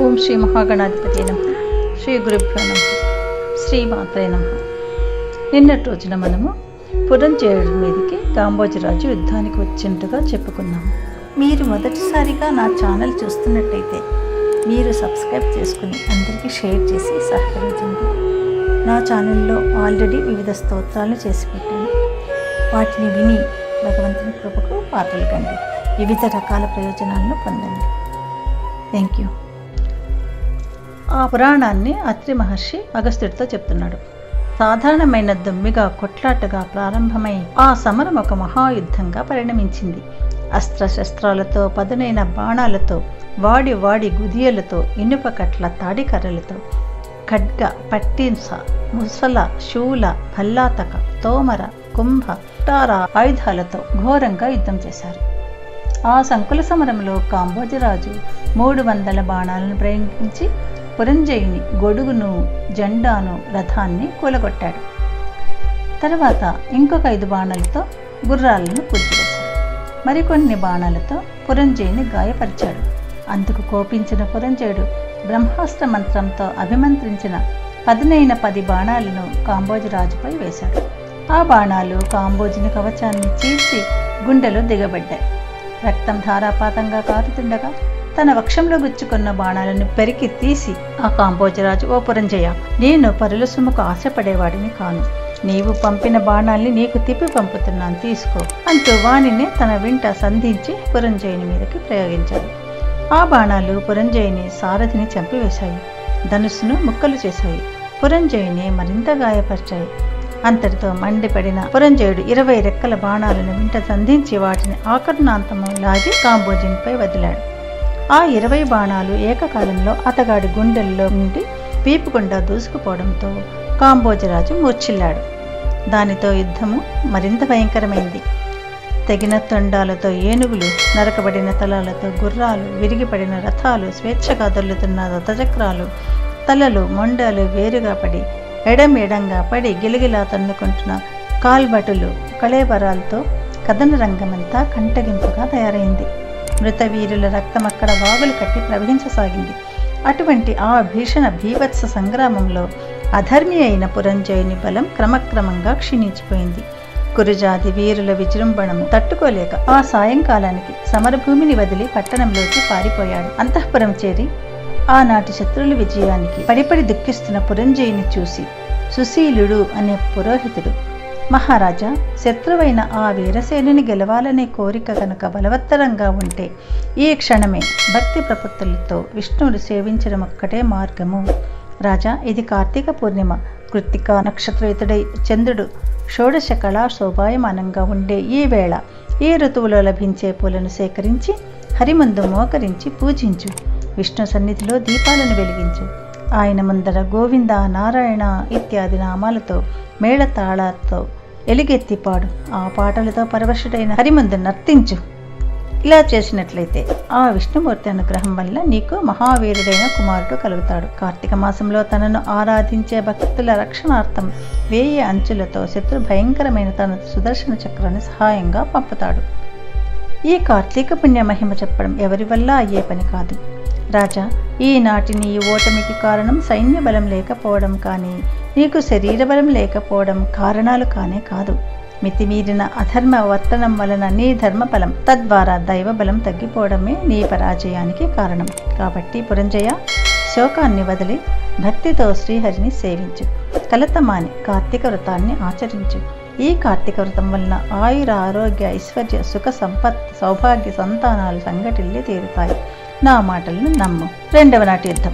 ఓం శ్రీ మహాగణాధిపతి నమ. శ్రీ గురుభ్యో నమ. శ్రీమాత్రే నమ. నిన్నటి రోజున మనము పురంజేయుడి మీదకి కాంబోజరాజు యుద్ధానికి వచ్చినట్టుగా చెప్పుకున్నాము మీరు మొదటిసారిగా నా ఛానల్ చూస్తున్నట్టయితే మీరు సబ్స్క్రైబ్ చేసుకుని అందరికీ షేర్ చేసి సహకరించండి. నా ఛానల్లో ఆల్రెడీ వివిధ స్తోత్రాలు చేసి పెట్టాను. వాటిని విని భగవంతుని కృపకు పాత్రలు కండి. వివిధ రకాల ప్రయోజనాలను పొందండి. థ్యాంక్ యూ ఆ పురాణాన్ని అత్రి మహర్షి అగస్త్యుడితో చెప్తున్నాడు. సాధారణమైన దొమ్మిగా కొట్లాటగా ప్రారంభమై ఆ సమరం ఒక మహాయుద్ధంగా పరిణమించింది. అస్త్రశస్త్రాలతో పదునైన బాణాలతో వాడి వాడి గుదియలతో ఇనుప కట్ల తాడికర్రలతో ఖడ్గ పట్టింస ముసల శూల భల్లాతక తోమర కుంభ టార ఆయుధాలతో ఘోరంగా యుద్ధం చేశారు. ఆ సంకుల సమరంలో కాంబోజరాజు మూడు వందల బాణాలను ప్రయోగించి పురంజయుని గొడుగును జెండాను రథాన్ని కూలగొట్టాడు. తర్వాత ఇంకొక ఐదు బాణాలతో గుర్రాలను కూర్చివేశాడు మరికొన్ని బాణాలతో పురంజయుని గాయపరిచాడు. అందుకు కోపించిన పురంజయుడు బ్రహ్మాస్త్ర మంత్రంతో అభిమంత్రించిన పదునైన పది బాణాలను కాంబోజరాజుపై వేశాడు. ఆ బాణాలు కాంబోజుని కవచాన్ని చీల్చి గుండెలో దిగబడ్డాయి. రక్తం ధారాపాతంగా కారుతుండగా తన వక్షంలో గుచ్చుకున్న బాణాలను పెరికి తీసి ఆ కాంబోజరాజు ఓ పురంజయ నేను పరుల సొమ్ముకు ఆశపడేవాడిని కాను. నీవు పంపిన బాణాల్ని నీకు తిప్పి పంపుతున్నాను తీసుకో అంటూ వాణిని తన వెంట సంధించి పురంజయుని మీదకి ప్రయోగించాడు. ఆ బాణాలు పురంజయుని సారథిని చంపివేశాయి. ధనుస్సును ముక్కలు చేశాయి. పురంజయుని మరింత గాయపరిచాయి. అంతటితో మండిపడిన పురంజయుడు ఇరవై రెక్కల బాణాలను వింట సంధించి వాటిని ఆకర్ణాంతము లాగి కాంబోజునిపై వదిలాడు. ఆ ఇరవై బాణాలు ఏకకాలంలో అతగాడి గుండెల్లో నుండి వీపుకుండా దూసుకుపోవడంతో కాంబోజరాజు మూర్చిల్లాడు దానితో యుద్ధము మరింత భయంకరమైంది. తెగిన తొండాలతో ఏనుగులు నరకబడిన తలాలతో గుర్రాలు విరిగిపడిన రథాలు స్వేచ్ఛగా దొల్లుతున్న రథచక్రాలు తలలు మొండాలు వేరుగా పడి ఎడం ఎడంగా పడి గిలగిలా తన్నుకుంటున్న కాల్బటులు కళేవరాలతో కథన రంగమంతా కంటగింపుగా తయారైంది. మృత వీరుల రక్తం అక్కడ వాగులు కట్టి ప్రవహించసాగింది. అటువంటి ఆ భీషణ భీభత్స సంగ్రామంలో అధర్మి అయిన పురంజయుని బలం క్రమక్రమంగా క్షీణించిపోయింది. కురుజాతి వీరుల విజృంభణము తట్టుకోలేక ఆ సాయంకాలానికి సమరభూమిని వదిలి పట్టణంలోకి పారిపోయాడు. అంతఃపురం చేరి ఆనాటి శత్రువుల విజయానికి పడిపడి దుఃఖిస్తున్న పురంజయుని చూసి సుశీలుడు అనే పురోహితుడు మహారాజా శత్రువైన ఆ వీరసేనుని గెలవాలనే కోరిక కనుక బలవత్తరంగా ఉంటే ఈ క్షణమే భక్తి ప్రపత్తులతో విష్ణువుని సేవించడం ఒక్కటే మార్గము. రాజా ఇది కార్తీక పూర్ణిమ. కృత్తిక నక్షత్రయుతుడై చంద్రుడు షోడశ కళా శోభాయమానంగా ఉండే ఈ వేళ ఈ ఋతువులో లభించే పూలను సేకరించి హరిమందు మోకరించి పూజించు. విష్ణు సన్నిధిలో దీపాలను వెలిగించు. ఆయన ముందర గోవింద నారాయణ ఇత్యాది నామాలతో మేళతాళాలతో ఎలుగెత్తి పాడు. ఆ పాటలతో పరవశుడైన హరిమందు నర్తించు. ఇలా చేసినట్లయితే ఆ విష్ణుమూర్తి అనుగ్రహం వల్ల నీకు మహావీరుడైన కుమారుడు కలుగుతాడు. కార్తీక మాసంలో తనను ఆరాధించే భక్తుల రక్షణార్థం వేయి అంచులతో శత్రు భయంకరమైన తన సుదర్శన చక్రాన్ని సహాయంగా పంపుతాడు. ఈ కార్తీక పుణ్య మహిమ చెప్పడం ఎవరి వల్ల అయ్యే పని కాదు. రాజా ఈనాటి నీ ఓటమికి కారణం సైన్య బలం లేకపోవడం కానీ నీకు శరీర బలం లేకపోవడం కారణాలు కానే కాదు. మితిమీరిన అధర్మ వర్తనం వలన నీ ధర్మబలం తద్వారా దైవ బలం తగ్గిపోవడమే నీ పరాజయానికి కారణం. కాబట్టి పురంజయ శోకాన్ని వదిలి భక్తితో శ్రీహరిని సేవించు. కలతమాని కార్తీక వ్రతాన్ని ఆచరించు. ఈ కార్తీక వ్రతం వలన ఆయుర ఆరోగ్య ఐశ్వర్య సుఖ సంపత్ సౌభాగ్య సంతానాలు సంఘటిల్లి తీరుతాయి. నా మాటలను నమ్ము. రెండవ నాటి యుద్ధం.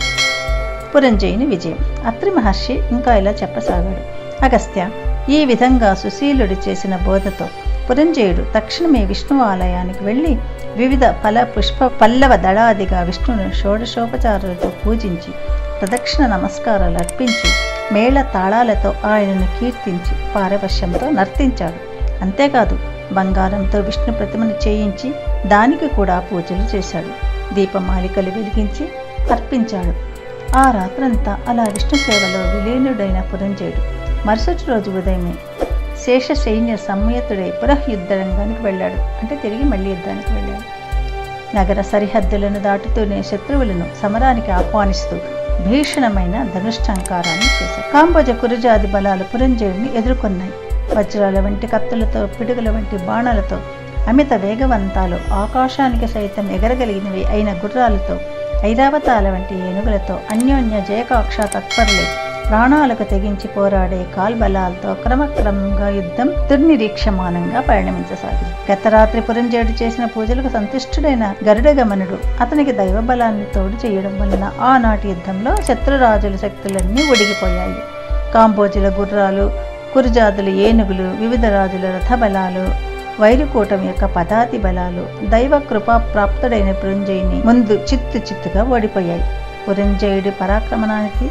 పురంజయుని విజయం. అత్రి మహర్షి ఇంకా ఇలా చెప్పసాగాడు. అగస్త్య ఈ విధంగా సుశీలుడు చేసిన బోధతో పురంజయుడు తక్షణమే విష్ణు ఆలయానికి వెళ్ళి వివిధ ఫల పుష్ప పల్లవ దళాదిగా విష్ణును షోడశోపచారాలతో పూజించి ప్రదక్షిణ నమస్కారాలు అర్పించి మేళ తాళాలతో ఆయనను కీర్తించి పారవశ్యంతో నర్తించాడు. అంతేకాదు బంగారంతో విష్ణు ప్రతిమను చేయించి దానికి కూడా పూజలు చేశాడు. దీపమాలికలు వెలిగించి అర్పించాడు. ఆ రాత్రంతా అలా విష్ణు సేవలో విలీనుడైన పురంజయుడు మరుసటి రోజు ఉదయమే శేష సైన్య సమ్మయతుడై పునః యుద్ధ రంగానికి వెళ్ళాడు. అంటే తిరిగి మళ్ళీ యుద్ధానికి వెళ్ళాడు. నగర సరిహద్దులను దాటుతూనే శత్రువులను సమరానికి ఆహ్వానిస్తూ భీషణమైన ధనుష్టంకారాన్ని చేశారు కాంబోజ కురుజాది బలాలు పురంజయుడిని ఎదుర్కొన్నాయి. వజ్రాల వంటి కత్తులతో పిడుగుల వంటి బాణాలతో అమిత వేగవంతాలు ఆకాశానికి సైతం ఎగరగలిగినవి అయిన గుర్రాలతో ఐరావతాల వంటి ఏనుగులతో అన్యోన్య జయకాక్ష తత్పరులు ప్రాణాలకు తెగించి పోరాడే కాల్బలాలతో క్రమక్రమంగా యుద్ధం దుర్నిరీక్షమానంగా పరిణమించసాగింది. గత రాత్రి పురంజేడు చేసిన పూజలకు సంతుష్టుడైన గరుడగమనుడు అతనికి దైవబలాన్ని తోడు చేయడం వలన ఆనాటి యుద్ధంలో శత్రురాజుల శక్తులన్నీ ఒడిగిపోయాయి. కాంబోజుల గుర్రాలు కురుజాతుల ఏనుగులు వివిధ రాజుల రథబలాలు వైరుకూటం యొక్క పదాతి బలాలు దైవ కృపా ప్రాప్తుడైన పురంజయుని ముందు చిత్తు చిత్తుగా ఓడిపోయాయి. పురంజయుడి పరాక్రమణానికి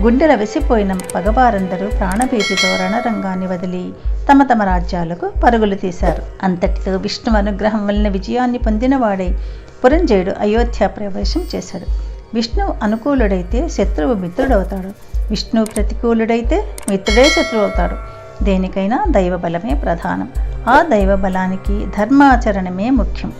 గుండెల వెసిపోయిన పగవారందరూ ప్రాణభీతితో రణరంగాన్ని వదిలి తమ తమ రాజ్యాలకు పరుగులు తీశారు. అంతటితో విష్ణు అనుగ్రహం వలన విజయాన్ని పొందినవాడై పురంజయుడు అయోధ్య ప్రవేశం చేశాడు. విష్ణువు అనుకూలుడైతే శత్రువు మిత్రుడవుతాడు. విష్ణువు ప్రతికూలుడైతే మిత్రుడే శత్రువు అవుతాడు. దేనికైనా దైవ బలమే ప్రధానం. ఆ దైవ బలానికి ధర్మాచరణమే ముఖ్యం.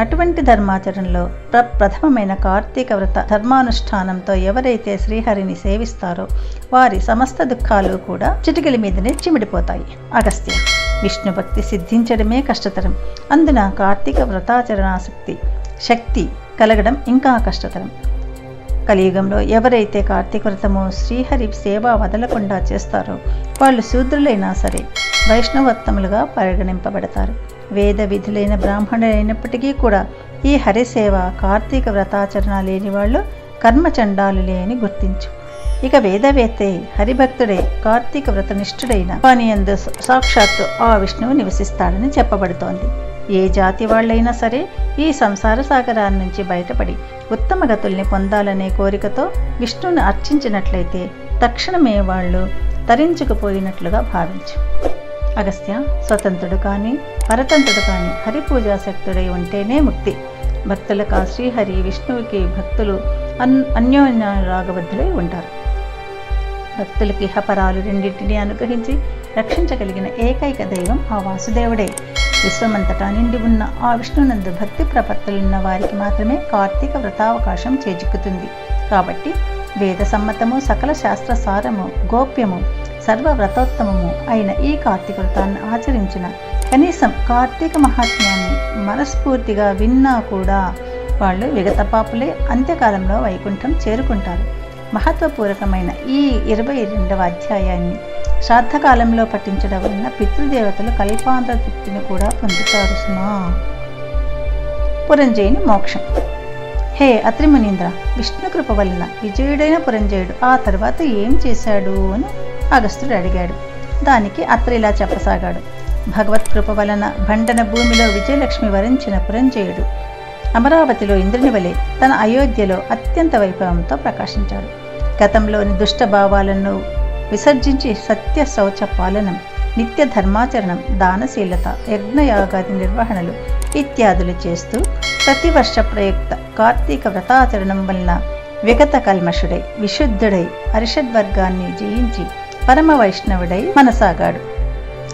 అటువంటి ధర్మాచరణలో ప్ర ప్రథమమైన కార్తీక వ్రత ధర్మానుష్ఠానంతో ఎవరైతే శ్రీహరిని సేవిస్తారో వారి సమస్త దుఃఖాలు కూడా చిటికలి మీదనే చిమిడిపోతాయి. అగస్త్య విష్ణు భక్తి సిద్ధించడమే కష్టతరం. అందున కార్తీక వ్రతాచరణాసక్తి శక్తి కలగడం ఇంకా కష్టతరం. కలియుగంలో ఎవరైతే కార్తీక వ్రతము శ్రీహరి సేవ వదలకుండా చేస్తారో వాళ్ళు శూద్రులైనా సరే వైష్ణవోత్తములుగా పరిగణింపబడతారు. వేద విధులైన బ్రాహ్మణులైనప్పటికీ కూడా ఈ హరిసేవ కార్తీక వ్రతాచరణ లేని వాళ్ళు కర్మచండాలులే అని గుర్తించు. ఇక వేదవేత్తే హరిభక్తుడే కార్తీక వ్రతనిష్ఠుడైన వాని యందు సాక్షాత్తు ఆ విష్ణువు నివసిస్తాడని చెప్పబడుతోంది. ఏ జాతి వాళ్ళైనా సరే ఈ సంసార సాగరాన్ని నుంచి బయటపడి ఉత్తమ గతుల్ని పొందాలనే కోరికతో విష్ణువుని అర్చించినట్లయితే తక్షణమే వాళ్ళు తరించుకుపోయినట్లుగా భావించు. అగస్త్య స్వతంత్రుడు కానీ పరతంత్రుడు కానీ హరిపూజాశక్తుడై ఉంటేనే ముక్తి. భక్తులకు శ్రీహరి విష్ణువుకి భక్తులు అన్ అన్యోన్య రాగబద్ధులై ఉంటారు. భక్తులకి హపరాలు రెండింటినీ అనుగ్రహించి రక్షించగలిగిన ఏకైక దైవం ఆ వాసుదేవుడే. విశ్వమంతటా నిండి ఉన్న ఆ విష్ణునందు భక్తి ప్రపత్తులున్న వారికి మాత్రమే కార్తీక వ్రతావకాశం చేజిక్కుతుంది. కాబట్టి వేద సమ్మతము సకల శాస్త్ర సారము గోప్యము సర్వవ్రతోత్తమము అయిన ఈ కార్తీక వ్రతాన్ని ఆచరించిన కనీసం కార్తీక మహాత్మ్యాన్ని మనస్ఫూర్తిగా విన్నా కూడా వాళ్ళు విగతపాపులే అంత్యకాలంలో వైకుంఠం చేరుకుంటారు. మహత్వపూర్వకమైన ఈ ఇరవై రెండవ అధ్యాయాన్ని శ్రాద్ధకాలంలో పఠించడం వలన పితృదేవతలు కల్పాంధ్ర తృప్తిని కూడా పొందుతారు సుమా. పురంజయుని మోక్షం. హే అత్రిమునీంద్ర విష్ణు కృప వలన విజయుడైన పురంజయుడు ఆ తర్వాత ఏం చేశాడు అని అగస్త్యుడు అడిగాడు. దానికి అత్ర ఇలా చెప్పసాగాడు. భగవత్ కృప వలన భండన భూమిలో విజయలక్ష్మి వరించిన పురంజయుడు. అమరావతిలో ఇంద్రుని వలె తన అయోధ్యలో అత్యంత వైభవంతో ప్రకాశించాడు. గతంలోని దుష్ట భావాలను విసర్జించి సత్య శౌచ పాలనం నిత్య ధర్మాచరణం దానశీలత యజ్ఞయాగాది నిర్వహణలు ఇత్యాదులు చేస్తూ ప్రతివర్ష ప్రయుక్త కార్తీక వ్రతాచరణం వలన విగత కల్మషుడై విశుద్ధుడై అరిషద్వర్గాన్ని జయించి పరమ వైష్ణవుడై మనసాగాడు.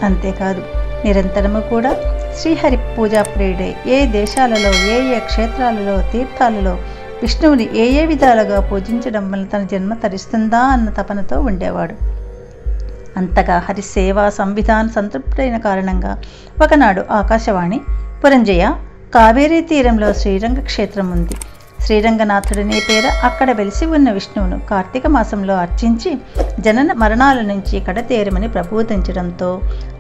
అంతేకాదు నిరంతరము కూడా శ్రీహరి పూజా ప్రియుడై. ఏ దేశాలలో ఏ ఏ క్షేత్రాలలో తీర్థాలలో విష్ణువుని ఏ ఏ విధాలుగా పూజించడం వల్ల తన జన్మ తరిస్తుందా అన్న తపనతో ఉండేవాడు. అంతగా హరి సేవా సంవిధాన సంతృప్తైన కారణంగా ఒకనాడు ఆకాశవాణి పురంజయ కావేరీ తీరంలో శ్రీరంగ క్షేత్రం ఉంది శ్రీరంగనాథుడనే పేర అక్కడ వెలిసి ఉన్న విష్ణువును కార్తీక మాసంలో అర్చించి జనన మరణాల నుంచి కడతేరమని ప్రబోధించడంతో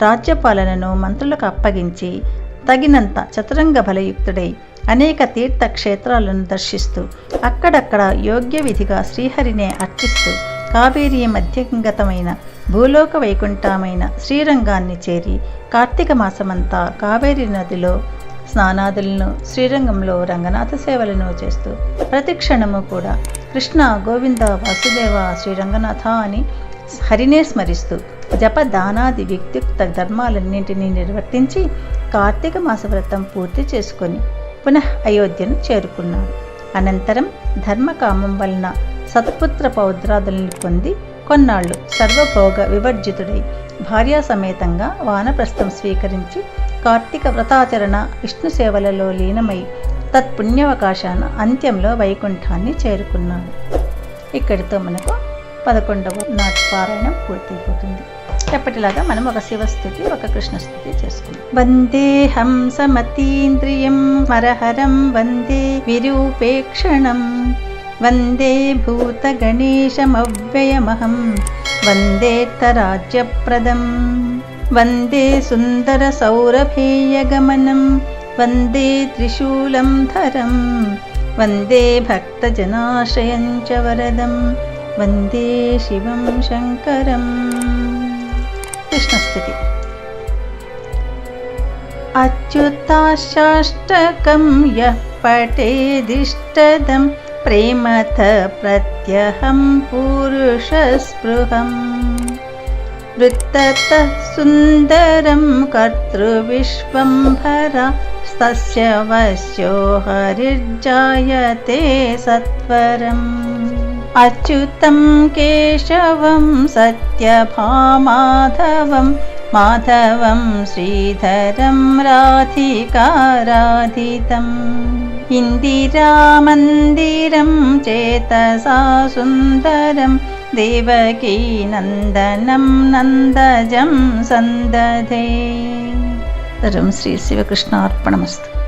రాజ్యపాలనను మంత్రులకు అప్పగించి తగినంత చతురంగ బలయుక్తుడై అనేక తీర్థ క్షేత్రాలను దర్శిస్తూ అక్కడక్కడ యోగ్య విధిగా శ్రీహరినే అర్చిస్తూ కావేరీ మధ్యంగతమైన భూలోక వైకుంఠమైన శ్రీరంగాన్ని చేరి కార్తీక మాసమంతా కావేరీ నదిలో స్నానాదులను శ్రీరంగంలో రంగనాథ సేవలను చేస్తూ ప్రతి క్షణము కూడా కృష్ణ గోవింద వాసుదేవ శ్రీరంగనాథ అని హరినే స్మరిస్తూ జప దానాది వ్యక్తియుక్త ధర్మాలన్నింటినీ నిర్వర్తించి కార్తీక మాస వ్రతం పూర్తి చేసుకొని పునః అయోధ్యను చేరుకున్నాడు. అనంతరం ధర్మకామం వలన సత్పుత్ర పౌద్రాదులను పొంది కొన్నాళ్ళు సర్వభోగ వివర్జితుడై భార్యా సమేతంగా వానప్రస్థం స్వీకరించి కార్తీక వ్రతాచరణ విష్ణు సేవలలో లీనమై తత్పుణ్యవకాశాన అంత్యంలో వైకుంఠాన్ని చేరుకున్నాడు. ఇక్కడితో మనకు పదకొండవ నాటి పారాయణం పూర్తయిపోతుంది. ఎప్పటిలాగా మనం ఒక శివస్థుతి ఒక కృష్ణస్థుతి చేసుకుందాం. వందే సమతీంద్రియం మరహరం వందే విరూపేక్షణం వందే భూతగణేశమవ్యయమహం వందేత్తరాజ్యప్రదం वन्दे सुन्दरसौरभेयगमनं वन्दे त्रिशूलं धरं वन्दे भक्तजनाश्रयं च वरदं वन्दे शिवं शङ्करम्। कृष्णस्तुति। अच्युताशाष्टकं यः पठेदिष्टदं प्रेमथ प्रत्यहं पुरुषस्पृहम्। वृत्ततः सुन्दरं कर्तृविश्वम्भरा तस्य वश्यो हरिर्जायते सत्वरम्। अच्युतं केशवं सत्यभामाधवं माधवं श्रीधरं राधिकाराधितम्। इन्दिरामन्दिरं चेतसा सुन्दरं देवकीनन्दनं नन्दजं सन्दधे सर्वं श्रीशिवकृष्णार्पणमस्तु